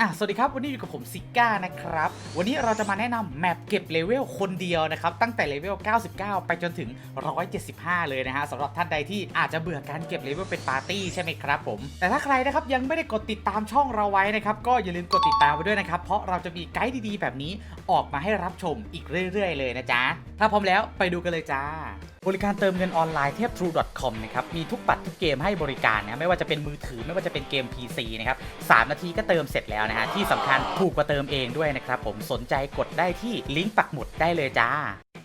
อะสวัสดีครับวันนี้อยู่กับผมซิก้านะครับ วันนี้เราจะมาแนะนำแมปเก็บเลเวลคนเดียวนะครับ ตั้งแต่เลเวล 99 ไปจนถึง 175 เลยนะฮะสำหรับท่านใดที่อาจจะเบื่อการเก็บเลเวลเป็นปาร์ตี้ใช่ไหมครับผม แต่ถ้าใครนะครับยังไม่ได้กดติดตามช่องเราไว้นะครับ ก็อย่าลืมกดติดตามไว้ด้วยนะครับ เพราะเราจะมีไกด์ดีๆ แบบนี้ออกมาให้รับชมอีกเรื่อย ๆ เลยนะจ๊ะถ้าพร้อมแล้วไปดูกันเลยจ้า บริการเติมเงินออนไลน์เทพ true.com นะครับ มีทุกบัตรทุกเกมให้บริการนะ ไม่ว่าจะเป็นมือถือไม่ว่าจะเป็นเกม PC นะครับ3นาทีก็เติมเสร็จแล้วนะฮะ ที่สำคัญถูกกว่าเติมเองด้วยนะครับ ผมสนใจกดได้ที่ลิงก์ปักหมุดได้เลยจ้า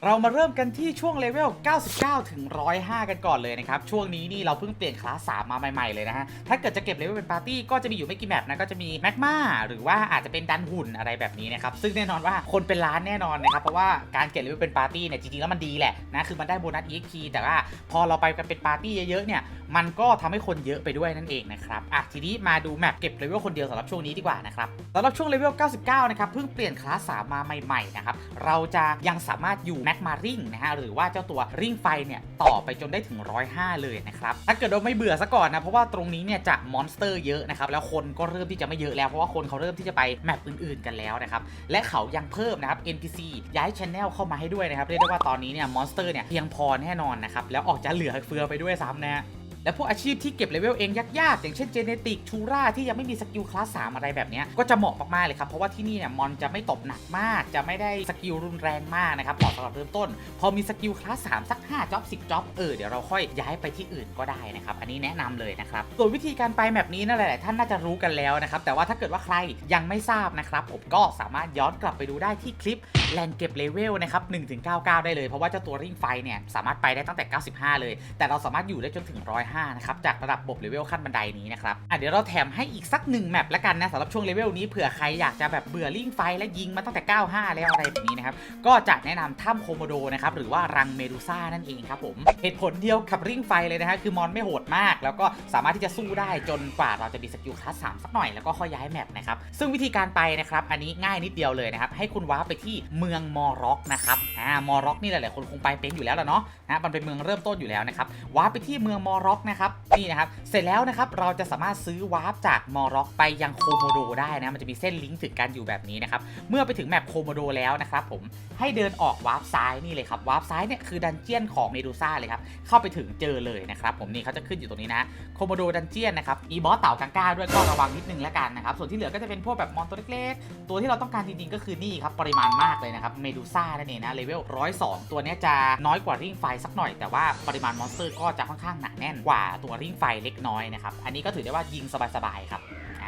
เรามาเริ่มกันที่ช่วงเลเวล 99 ถึง 105 กันก่อนเลยนะครับ ช่วงนี้นี่เราเพิ่งเปลี่ยนคลาส 3 มาใหม่ๆเลยนะฮะ ถ้าเกิดจะเก็บเลเวลเป็นปาร์ตี้ก็จะมีอยู่ไม่กี่แมปนะ ก็จะมีแมกมาหรือว่าอาจจะเป็นดันหุ่นอะไรแบบนี้นะครับ ซึ่งแน่นอนว่าคนเป็นล้านแน่นอนนะครับ เพราะว่าการเก็บเลเวลเป็นปาร์ตี้เนี่ยจริงๆแล้วมันดีแหละนะ คือมันได้โบนัส EXP แต่ว่าพอเราไปกันเป็นปาร์ตี้เยอะๆเนี่ยมันก็ทำให้คนเยอะไปด้วยนั่นเองนะครับอะทีนี้มาดูแมปเก็บเลเวลคนเดียวสำหรับช่วงนี้ดีกว่านะครับสำหรับช่วงเลเวล 99 นะครับเพิ่งเปลี่ยนคลาส3มาใหม่ๆนะครับเราจะยังสามารถอยู่แม็กมาริงนะฮะหรือว่าเจ้าตัวริงไฟเนี่ยต่อไปจนได้ถึง 105 เลยนะครับถ้าเกิดเราไม่เบื่อซะก่อนนะเพราะว่าตรงนี้เนี่ยจะมอนสเตอร์เยอะนะครับแล้วคนก็เริ่มที่จะไม่เยอะแล้วเพราะว่าคนเขาเริ่มที่จะไปแมปอื่นๆกันแล้วนะครับและเขายังเพิ่มนะครับ NPC ย้ายชแนลเข้ามาให้ด้วยนะครับเรียกได้ว่าตอนนี้เนี่ยมอนสเตอร์เนี่ยเพียงพอแน่นอนนะครับแล้วออกจะเหลือเฟือไปด้วยซ้ำนะ และพวกอาชีพที่เก็บเลเวลเองยากๆ อย่างเช่นเจเนติกชูราที่ยังไม่มีสกิลคลาส3อะไรแบบนี้ก็จะเหมาะมากๆเลยครับ เพราะว่าที่นี่เนี่ยมอนจะไม่ตบหนักมาก จะไม่ได้สกิลรุนแรงมากนะครับเหมาะสำหรับเริ่มต้น พอมีสกิลคลาส3สัก5จ็อบ10จ็อบเออเดี๋ยวเราค่อยย้ายไปที่อื่นก็ได้นะครับอันนี้แนะนำเลยนะครับส่วนวิธีการไปแบบนี้นั่นแหละท่านน่าจะรู้กันแล้วนะครับแต่ว่าถ้าเกิดว่าใครยังไม่ทราบนะครับผมก็สามารถย้อนกลับไปดูได้ที่คลิปแลนเก็บเลเวลนะครับ1-99 ได้เลย เพราะว่าเจ้าตัวริ่งไฟเนี่ยสามารถไปได้ตั้งแต่ 95 เลย แต่เราสามารถอยู่ได้จนถึง105นะครับจากระดับบบเลเวลขั้นบันไดนี้นะครับอะเดี๋ยวเราแถมให้อีกสักหนึ่งแมปละกันนะสำหรับช่วงเลเวลนี้เผื่อใครอยากจะแบบเบื่อริ่งไฟและยิงมาตั้งแต่ 95 แล้วอะไรแบบนี้นะครับก็จะแนะนำถ้ำโคโมโดนะครับหรือว่ารังเมดูซ่านั่นเองครับผมเหตุผลเดียวกับริ่งไฟเลยนะฮะคือมอนไม่โหดมาก แล้วก็สามารถที่จะสู้ได้จนกว่าเราจะมีสกิลคลาส3สักหน่อยแล้วก็ค่อยย้ายแมปนะครับซึ่งวิธีการไปนะครับอันนี้ง่ายนิดเดียวเลยนะครับให้คุณว้าไปที่เมืองมอร็อกนะครับอ่ามอร็อกนี่หลายๆคนคงไปเป็นอยู่แล้วล่ะเนาะนะมันเป็นเมืองเริ่มต้นอยู่แล้วนะครับว้าไปที่เมืองมอร็อกนะครับนี่นะครับเสร็จแล้วนะครับเราจะสามารถซื้อวาร์ปจากมอร็อกไปยังโคโมโดได้นะมันจะมีเส้นลิงก์ถึงกันอยู่แบบนี้นะครับเมื่อไปถึงแมปโคโมโดแล้วนะครับผมให้เดินออกวาร์ปซ้ายนี่เลยครับวาร์ปซ้ายเนี่ยคือดันเจียนของเมดูซ่าเลยครับเข้าไปถึงเจอเลยนะครับผมนี่เขาจะขึ้นอยู่ตรงนี้นะโคโมโดดันเจียนนะครับมีบอสเต่ากังก้าด้วยก็ระวังนิดนึงแล้วกันนะครับส่วนที่เหลือก็จะเป็นพวกแบบมอนตัวเล็กๆตัวที่เราต้องการจริงๆก็คือนี่ครับปริมาณมากเลยนะครับเมดูซ่านั่นเองนะเลเวล102 ตัวเนี้ยจะน้อยกว่าริ่งไฟสักหน่อยแต่ว่าปริมาณมอนสเตอร์ก็จะค่อนข้างหนาแน่นกว่าตัวริ่งไฟเล็กน้อยนะครับ อันนี้ก็ถือได้ว่ายิงสบายๆครับ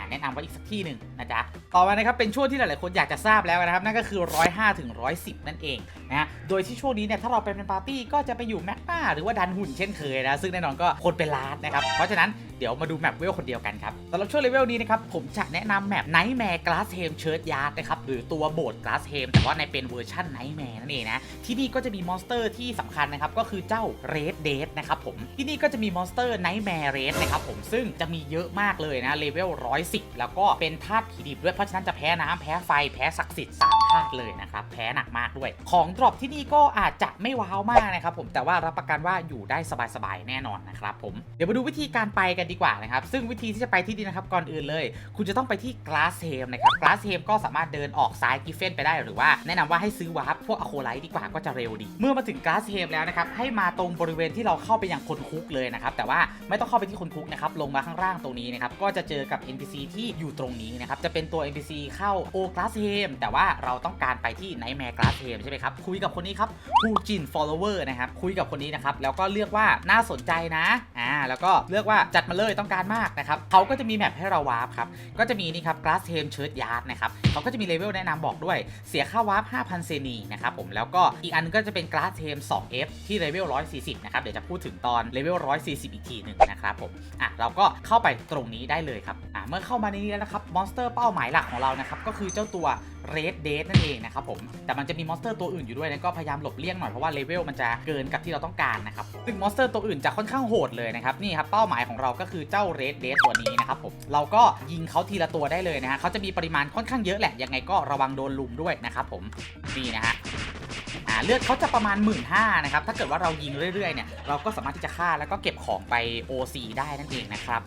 แนะนำไว้อีกสักที่หนึ่งนะจ๊ะ ต่อมานะครับเป็นช่วงที่หลายๆคนอยากจะทราบแล้วนะครับ นั่นก็คือ 105ถึง110 นั่นเอง นะฮะโดยที่ช่วงนี้เนี่ยถ้าเราไปเป็นปาร์ตี้ก็จะไปอยู่แมกมาหรือว่าดันหุ่นเช่นเคยนะซึ่งแน่นอนก็คนเป็นล้านนะครับเพราะฉะนั้นเดี๋ยวมาดูแมปเวลคนเดียวกันครับสำหรับช่วงเลเวลนี้นะครับผมจะแนะนำแมปไนท์แมร์กลาสเฮมเชิร์ y ยาร์ดนะครับหรือตัวโบสถ์กลาสเฮมแต่ว่าในเป็นเวอร์ชันไนท์แมร์นั่นเองนะที่นี่ก็จะมีมอนสเตอร์ที่สำคัญนะครับก็คือเจ้าเรดเดดนะครับผมที่นี่ก็จะมีมอนสเตอร์ไนท์แมร์เรดนะครับผมซึ่งจะมีเยอะมากเลยนะเลเวล110 แล้วก็เป็นธาตุผีดิบด้วยเพราะฉะนั้นจะแพ้น้ำแพ้ไฟแพ้ศักดิ์สิทธิ์สามธาตุเลยนะครับแพ้หนักมากด้วยของดรอปที่นี่ก็อาจจะไม่ว้าวมากนะครับผมแต่ว่ารับประกันว่าอยู่ได้สบายๆแน่นอนนะครับผมเดี๋ยวมาดูวิธีการไปกันดีกว่านะครับซึ่งวิธีที่จะไปที่นี่นะครับก่อนอื่นเลย คุณจะต้องไปที่ก a าสเฮมนะครับก a าสเฮมก็สามารถเดินออกซ้ายกิฟเฟนไปได้หรือว่าแนะนำว่าให้ซื้อวาร์ปพวกอะโคไลท์ดีกว่าก็จะเร็วดี เมื่อมาถึงก a าสเฮมแล้วนะครับให้มาตรงบริเวณที่เราเข้าไปยังคนคุกเลยนะครับแต่ว่าไม่ต้องเข้าไปที่คนคุกนะครับลงมาข้างล่างตรงนี้นะครับก็จะเจอกับ NPC ที่อยู่ตรงนี้นะครับจะเป็นตัว NPC เข้าโอก a าสเฮมแต่ว่าเราต้องการไปที่ไนแมร์ก a าสเฮมใช่ไหมครับคุยกับคนนี้ครับฮูจิน follower นะครับคุยกับคนนี้นะครับแล้วก็เลือกว่าน่าสนใจนะอ่าแล้วก็เลือกว่าจัดมาเลยต้องการมากนะครับเขาก็จะมีแมปให้เราวาร์ปครับก็จะมีนี่ครับ glass t a m shirt yard นะครับเขาก็จะมีเลเวลแนะนำบอกด้วยเสียค่าวาร์ป5,000เซนีนะครับผมแล้วก็อีกอันก็จะเป็น glass t a m 2F ที่เลเวล140นะครับเดี๋ยวจะพูดถึงตอนเลเวล140 อีกทีหนึ่งนะครับผมอะเราก็เข้าไปตรงนี้ได้เลยครับอะเมื่อเข้ามาในนี้แล้วนะครับมอนสเตอร์เป้าหมายหลักของเรานะครับก็คือเจ้าตัว Red Dead นั่นเองนะครับผม แต่มันจะมีมอนสเตอร์ตัวอื่นอยู่ด้วยนะก็พยายามหลบเลี่ยงหน่อย เพราะว่าเลเวลมันจะเกินกับที่เราต้องการนะครับซึ่งมอนสเตอร์ตัวอื่นจะค่อนข้างโหดเลยนะครับนี่ครับเป้าหมายของเราก็คือเจ้า Red Dead ตัวนี้นะครับผมเราก็ยิงเขาทีละตัวได้เลยนะฮะเขาจะมีปริมาณค่อนข้างเยอะแหละยังไงก็ระวังโดนลุมด้วยนะครับผมนี่นะฮะเลือดเขาจะประมาณ 1 5ื่นนะครับ ถ้าเกิดว่าเรายิงเรื่อยๆ เนี่ย เราก็สามารถที่จะฆ่าแล้วก็เก็บของไป OC ได้นั่นเองนะครับ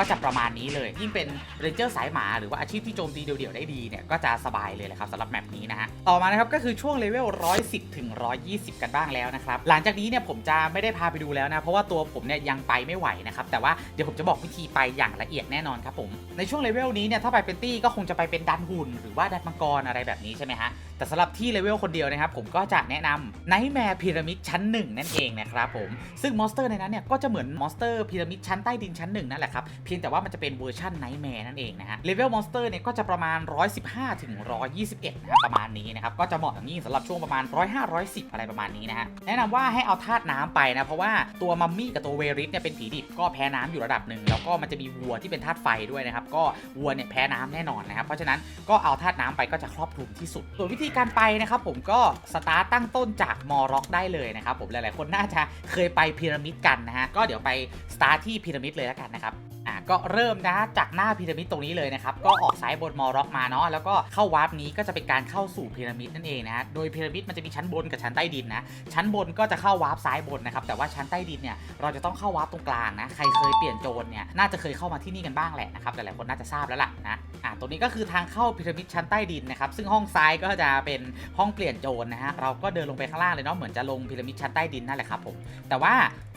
ก็จะประมาณนี้เลย ยิ่งเป็นเรนเจอร์สายหมาหรือว่าอาชีพที่โจมตีเดี่ยวๆได้ดีเนี่ยก็จะสบายเลยแหละครับสำหรับแมปนี้นะฮะต่อมานะครับก็คือช่วงเลเวล110ถึง120 กันบ้างแล้วนะครับหลังจากนี้เนี่ยผมจะไม่ได้พาไปดูแล้วนะเพราะว่าตัวผมเนี่ยยังไปไม่ไหวนะครับแต่ว่าเดี๋ยวผมจะบอกวิธีไปอย่างละเอียดแน่นอนครับผมในช่วงเลเวลนี้เนี่ยถ้าไปเป็นตี้ก็คงจะไปเป็นดันหุ่นหรือว่าดันมังกรอะไรแบบนี้ใช่ไหมฮะแต่สำหรับที่เลเวลคนเดียวนะครับผมก็จะแนะนำไนท์แมร์พีระมิดชั้นหนึ่งนั่นเองนะครับผมซึ่งมอนสเตอร์ในนั้นเนี่ยก็จะเหมือนมอนสเตอร์พีระมิดชั้นใต้ดินชั้นหนึ่งนั่นแหละครับพียงแต่ว่ามันจะเป็นเวอร์ชันไนท์แมร์นั่นเองนะฮะเลเวลมอนสเตอร์เนี่ยก็จะประมาณ 115 ถึง 121 นะครับประมาณนี้นะครับ ก็จะเหมาะอย่างยิ่งสำหรับช่วงประมาณ 105 110 อะไรประมาณนี้นะฮะ แนะนำว่าให้เอาธาตุน้ำไปนะ เพราะว่าตัวมัมมี่กับตัวเวริสเนี่ยเป็นผีดิบก็แพ้น้ำอยู่ระดับหนึ่ง แล้วก็มันจะมีวัวที่เป็นธาตุไฟด้วยนะครับ ก็วัวเนี่ยแพ้น้ำแน่นอนนะครับ เพราะฉะนั้นก็เอาธาตุน้ำไปก็จะครอบคลุมที่สุด ส่วนวิธีการไปนะครับผมก็สตาร์ตตั้งต้นจากมอร็อกได้เลยนะครับผมหลายๆคนน่าจะเคยไปพีระมิดกันนะฮะก็เดี๋ยวไปสตาร์ทที่พีระมิดเลยแล้วกันนะครับอะ ก็เริ่มนะจากหน้าพีระมิดตรงนี้เลยนะครับ ก็ออกซ้ายบนมอร็อกมาเนาะแล้วก็เข้าวาร์ปนี้ก็จะเป็นการเข้าสู่พีระมิดนั่นเองนะโดยพีระมิดมันจะมีชั้นบนกับชั้นใต้ดินนะ ชั้นบนก็จะเข้าวาร์ปซ้ายบนนะครับ แต่ว่าชั้นใต้ดินเนี่ยเราจะต้องเข้าวาร์ปตรงกลางนะ ใครเคยเปลี่ยนโจรเนี่ยน่าจะเคยเข้ามาที่นี่กันบ้างแหละนะครับ หลายๆคนน่าจะทราบแล้วล่ะนะ อะตรงนี้ก็คือทางเข้าพีระมิดชั้นใต้ดินนะครับ ซึ่งห้องซ้ายก็จะเป็นห้องเปลี่ยนโจรนะฮะ เราก็เดินลงไปข้างล่างเลยเนาะ เหมือนจะลงพีระมิดชั้นใต้ดินนั่นแหละครับผม แต่ว่า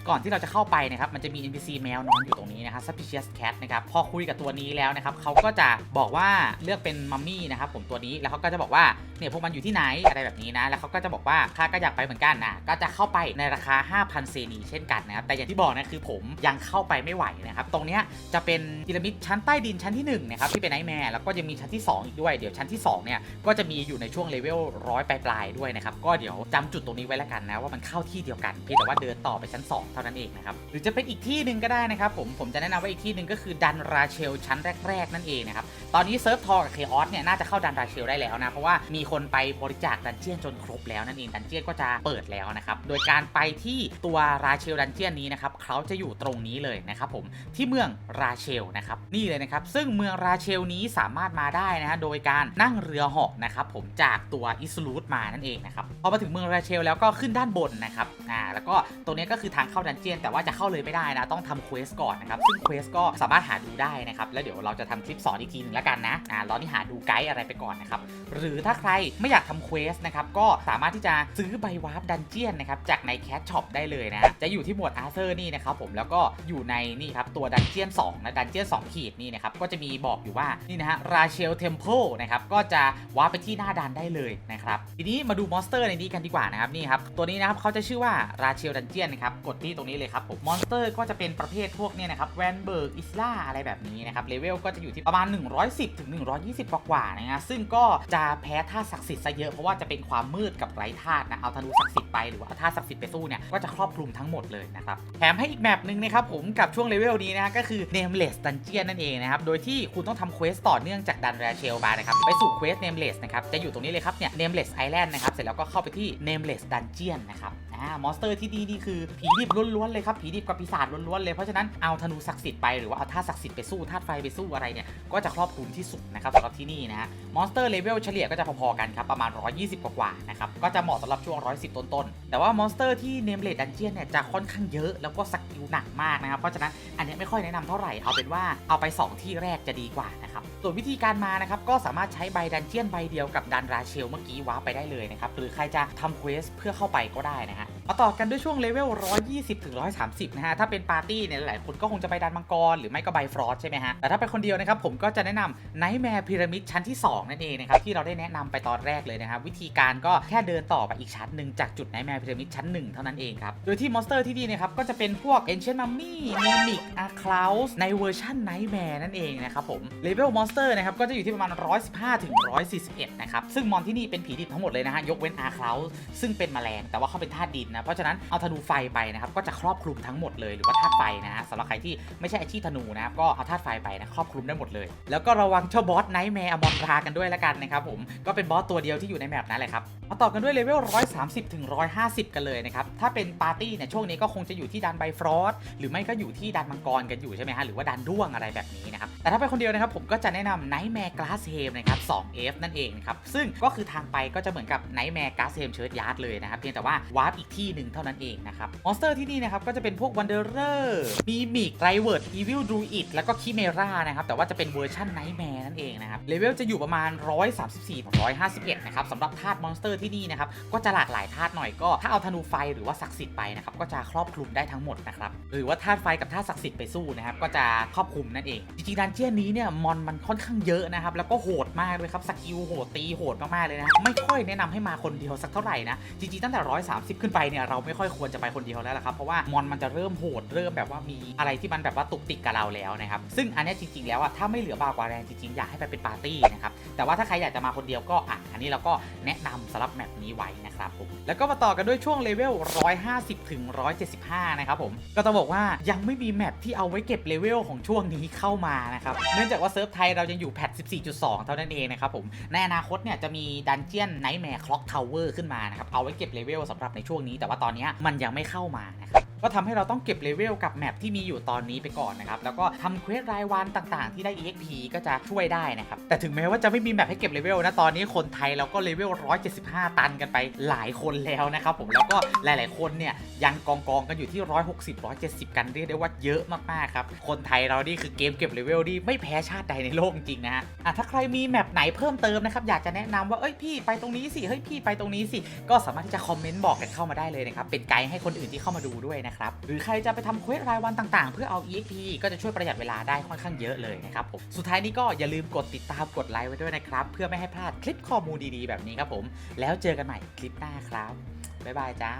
ก่อนที่เราจะเข้าไปนะครับมันจะมี NPC แมวนอนอยู่ตรงนี้นะครับ Suspicious Cat นะครับพอคุยกับตัวนี้แล้วนะครับเขาก็จะบอกว่าเลือกเป็นมัมมี่นะครับผมตัวนี้แล้วเขาก็จะบอกว่าเนี่ยพวกมันอยู่ที่ไหนอะไรแบบนี้นะแล้วเขาก็จะบอกว่าข้าก็อยากไปเหมือนกันนะก็จะเข้าไปในราคา 5,000 เซนีเช่นกันนะครับแต่อย่างที่บอกนะคือผมยังเข้าไปไม่ไหวนะครับตรงนี้จะเป็นพีระมิดชั้นใต้ดินชั้นที่1นะครับที่เป็นไนท์แมร์แล้วก็ยังมีชั้นที่ 2 อีกด้วย เดี๋ยวชั้นที่2เนี่ยก็จะมีอยู่ในช่วงเลเวลร้อยปลายๆด้วยนะครับก็เดี๋ยวจำจุดตรงนี้ไว้แล้วกันนะว่ามันเข้าที่เดียวกันเพียงแต่ว่าเดินต่อไปชั้น 2เท่านั้นเองนะครับหรือจะเป็นอีกที่หนึ่งก็ได้นะครับผมผมจะแนะนำว่าอีกที่หนึ่งก็คือดันราเชลชั้นแรก ๆ นั่นเองนะครับตอนนี้เซิร์ฟทอกับเคออสเนี่ยน่าจะเข้าดันราเชลได้แล้วนะเพราะว่ามีคนไปบริจาคดันเจียนจนครบแล้วนั่นเองดันเจียนก็จะเปิดแล้วนะครับโดยการไปที่ตัวราเชลดันเจียนนี้นะครับเขาจะอยู่ตรงนี้เลยนะครับผมที่เมืองราเชลนะครับนี่เลยนะครับซึ่งเมืองราเชลนี้สามารถมาได้นะฮะโดยการนั่งเรือเหาะนะครับผมจากตัวอิสลูดมานั่นเองนะครับพอมาถึงเมืองราเชลแล้วก็ขึ้นด้านบนนะครับอ่าแล้วก็ตรงนี้ก็คือทางเข้าดันเจียนแต่ว่าจะเข้าเลยไม่ได้นะ ต้องทำเควสก่อนนะครับ ซึ่งเควสก็สามารถหาดูได้นะครับ แล้วเดี๋ยวเราจะทำคลิปสอนอีกทีนึงแล้วกันนะอ่าตอนนี้หาดูไกด์อะไรไปก่อนนะครับ หรือถ้าใครไม่อยากทำเควสนะครับ ก็สามารถที่จะซื้อใบวาร์ปดันเจียนนะครับ จากในแคชช็อปได้เลยนะ จะอยู่ที่หมวดอาร์เธอร์นี่นะครับผม แล้วก็อยู่ในนี่ครับตัวดันเจียน2นะดันเจียน2ขีดนี่นะครับ ก็จะมีบอกอยู่ว่านี่นะฮะราเชลเทมเพิลนะครับ ก็จะวาร์ปไปที่หน้าดันได้เลยนะครับ ทีนี้มาดูมอนสเตอร์ในนี้กันดีกว่านะครับนี่ครับตัวนี้นะครับเขาจะชื่อว่าราเชลดันเจียนนะครับกดที่ตรงนี้เลยครับผมมอนสเตอร์ก็จะเป็นประเภทพวกเนี่ยนะครับแวนเบิร์กอิสลาอะไรแบบนี้นะครับเลเวลก็จะอยู่ที่ประมาณ 110ถึง120 กว่าๆนะฮะซึ่งก็จะแพ้ธาตุศักดิ์สิทธิ์ซะเยอะเพราะว่าจะเป็นความมืดกับไร้ธาตุนะเอาธนูศักดิ์สิทธิ์ไปหรือว่าเอาธาตุศักดิ์สิทธิ์ไปสู้เนี่ยก็จะครอบคลุมทั้งหมดเลยนะครับแถมให้อีกแมปหนึ่งนะครับผมกับช่วงเลเวลนี้นะฮะก็คือ Nameless Dungeon นั่นเองนะครับโดยที่คุณต้องทำเควสต่อเนื่องจากดันรเชลมานะครับไปสู่เควส Nameless นะครับจะอยู่ตรงนี้เลยครับเนี่ย Nameless Island นะครับเสร็จแล้วก็เข้าไปที่ Nameless Dungeon นะครับ อ่ามอนสเตอร์ที่ดีนี่คือผีดิบล้วนๆเลยครับผีดิบกับปีศาจล้วนๆเลยเพราะฉะนั้นเอาธนูศักดิ์สิทธิ์ไปหรือว่าเอาธาตุศักดิ์สิทธิ์ไปสู้ธาตุไฟไปสู้อะไรเนี่ยก็จะครอบคลุมที่สุดนะครับสำหรับที่นี่นะฮะมอนสเตอร์เลเวลเฉลี่ยก็จะพอๆกันครับประมาณ 120 กว่าๆนะครับก็จะเหมาะสำหรับช่วง 110 ต้นๆแต่ว่ามอนสเตอร์ที่ Nameless Dungeon เนี่ยจะค่อนข้างเยอะแล้วก็สกิลหนักมากนะครับเพราะฉะนั้นอันนี้ไม่ค่อยแนะนำเท่าไหร่เอาเป็นว่าเอาไป 2 ที่แรกจะดีกว่านะครับส่วนวิธีการมานะครับก็สามารถใช้ใบดันเจียนใบเดียวกับดันราเชลเมื่อกี้ว้าไปได้เลยนะครับหรือใครจะทำเควสเพื่อเข้าไปก็ได้นะฮะ มาต่อกันด้วยช่วงเลเวล 120 ถึง 130 นะฮะ ถ้าเป็นปาร์ตี้เนี่ยหลายคนก็คงจะไปดันมังกร หรือไม่ก็ไบฟรอสใช่ไหมฮะ แต่ถ้าเป็นคนเดียวนะครับ ผมก็จะแนะนำไนท์แมร์พีระมิดชั้นที่ 2 นั่นเองนะครับ ที่เราได้แนะนำไปตอนแรกเลยนะครับ วิธีการก็แค่เดินต่อไปอีกชั้นหนึ่งจากจุดไนท์แมร์พีระมิดชั้น 1 เท่านั้นเองครับ โดยที่มอนสเตอร์ที่นี่นะครับก็จะเป็นพวก Ancient Mummy Mimic a c l a u s ในเวอร์ชันไนท์แมร์นั่นเองนะครับผมเลเวลมอนสเตอร์นะครับก็จะอยู่ที่ประมาณ 115 ถึง 141 นะครับซึ่งมอนที่นี่เป็นผีดิบทั้งหมดเลยนะฮะยกเว้นอาคลาสซึ่งเป็นแมลงแต่ว่าเขาเป็นธาตุดินนะเพราะฉะนั้นเอาธนูไฟไปนะครับก็จะครอบคลุมทั้งหมดเลยหรือว่าธาตุไฟนะฮะสำหรับใครที่ไม่ใช่อาชีพธนูนะครับก็เอาธาตุไฟไปนะครอบคลุมได้หมดเลย แล้วก็ระวังเจ้าบอสไนท์แมร์อมอนรากันด้วยละกันนะครับผมก็เป็นบอสตัวเดียวที่อยู่ในแมปนั้นแหละครับ มาต่อกันด้วยเลเวล 130 ถึง 150 กันเลยนะครับ ถ้าเป็นปาร์ตี้เนี่ยช่วงนี้ก็คงจะอยู่ที่ดันไบฟรอสหรือไม่ก็อยู่ที่ดันมังกรกันอยู่ใช่ไหมฮะ หรือว่าดันด้วงอะไรแบบนี้นะครับ แต่ถ้าเป็นคนเดียวนะครับ ผมก็จะแนะนำไนท์แมร์กลาสเฮมนะครับ 2F นั่นเองนะครับ ซึ่งก็คือทางไปก็จะเหมือนกับไนท์แมร์กลาสเฮมเชิร์ตยาร์ดเลยนะครับ เพียงแต่ว่าวาร์ปอีกที่หนึ่งเท่านั้นเองนะครับ มอนสเตอร์ที่นี่นะครับก็จะเป็นพวกวันเดอร์เรอร์มีมิกไรเวิร์ดอีวิลดูอิดแล้วก็คิเมรานะครับ แต่ว่าจะเป็นเวอร์ชันไนท์แมร์นั่นเองนะครับ เลเวลจะอยู่ประมาณ 134 151 นะครับสำหรับธาตุมอนสเตอร์ที่นี่นะครับก็จะหลากหลายธาตุหน่อยก็ถ้าเอาธนูไฟหรือว่าศักดิ์สิทธิ์ไปนะครับก็จะครอบคลุมได้ทั้งหมดนะครับหรือว่าธาตุไฟกับธาตุศักดิ์สิทธิ์ไปสู้นะครับก็จะครอบคลุมนั่นเองจริงๆดันเจี้ยนนี้เนี่ยมอนมันค่อนข้างเยอะนะครับแล้วก็โหดมากด้วยครับสกิลโหดตีโหดมากๆเลยนะไม่ค่อยแนะนำให้มาคนเดียวสักเท่าไหร่นะจริงๆตั้งแต่ 130 ขึ้นไปเนี่ยเราไม่ค่อยควรจะไปคนเดียวแล้วละครับเพราะว่ามอนมันจะเริ่มโหดเริ่มแบบว่ามีอะไรที่มันแบบว่าตุกติกกับเราแล้วนะครับซึ่งอันนี้จริงๆแล้วอะถ้าไม่เหลือบากว่าแรงจริงๆอยากให้ไปเป็นปาร์ตี้นะครับแต่ว่าถ้าใครอยากจะมาคนเดียวก็อะอันนี้เราก็แนะนำสำหรับแมปนี้ไว้นะครับผมแล้วก็มาต่อกันด้วยช่วงเลเวล 150 ถึง 175 นะครับผม ก็ต้องบอกว่ายังไม่มีแมปที่เอาไว้เก็บเลเวลของช่วงนี้เข้ามานะครับเนื่องจากว่าเซิร์ฟไทยเรายังอยู่แพท 14.2 เท่านั้นเองนะครับผมในอนาคตเนี่ยจะมีดันเจียนไนท์แมร์คล็อกทาวเวอร์ขึ้นมานะครับเอาไว้เก็บเลเวลสำหรับในช่วงนี้ แต่ว่าตอนนี้มันยังไม่เข้ามานะครับ ก็ทำให้เราต้องเก็บเลเวลกับแมปที่มีอยู่ตอนนี้ไปก่อนนะครับ แล้วก็ทำเควสรายวันต่างๆ ที่ได้ EXP ก็จะช่วยได้นะครับ แต่ถึงแม้ว่าจะไม่มีแมปให้เก็บเลเวลนะ ตอนนี้คนไทยเราก็เลเวล 175 ตันกันไปหลายคนแล้วนะครับผม แล้วก็หลายๆคนเนี่ยยังกองกองกันอยู่ที่ 160 170 กันเรียกได้ว่าเยอะมากๆครับ คนไทยเรานี่คือเกมเก็บเลเวลที่ไม่แพ้ชาติใดในโลกจริงนะฮะถ้าใครมีแมปไหนเพิ่มเติมนะครับอยากจะแนะนำว่าเอ้ยพี่ไปตรงนี้สิเฮ้ยพี่ไปตรงนี้สิก็สามารถที่จะคอมเมนต์บอกกันเข้ามาได้เลยนะครับเป็นไกด์ให้คนอื่นที่เข้ามาดูด้วยนะครับ หรือใครจะไปทำเควสรายวันต่างๆ เพื่อเอา EXP ก็จะช่วยประหยัดเวลาได้ค่อนข้างเยอะเลยนะครับผม สุดท้ายนี้ก็อย่าลืมกดติดตามกดไลค์ไว้ด้วยนะครับ เพื่อไม่ให้พลาดคลิปข้อมูลดีๆ แบบนี้ครับผม แล้วเจอกันใหม่คลิปหน้าครับ บ๊ายบายจ้า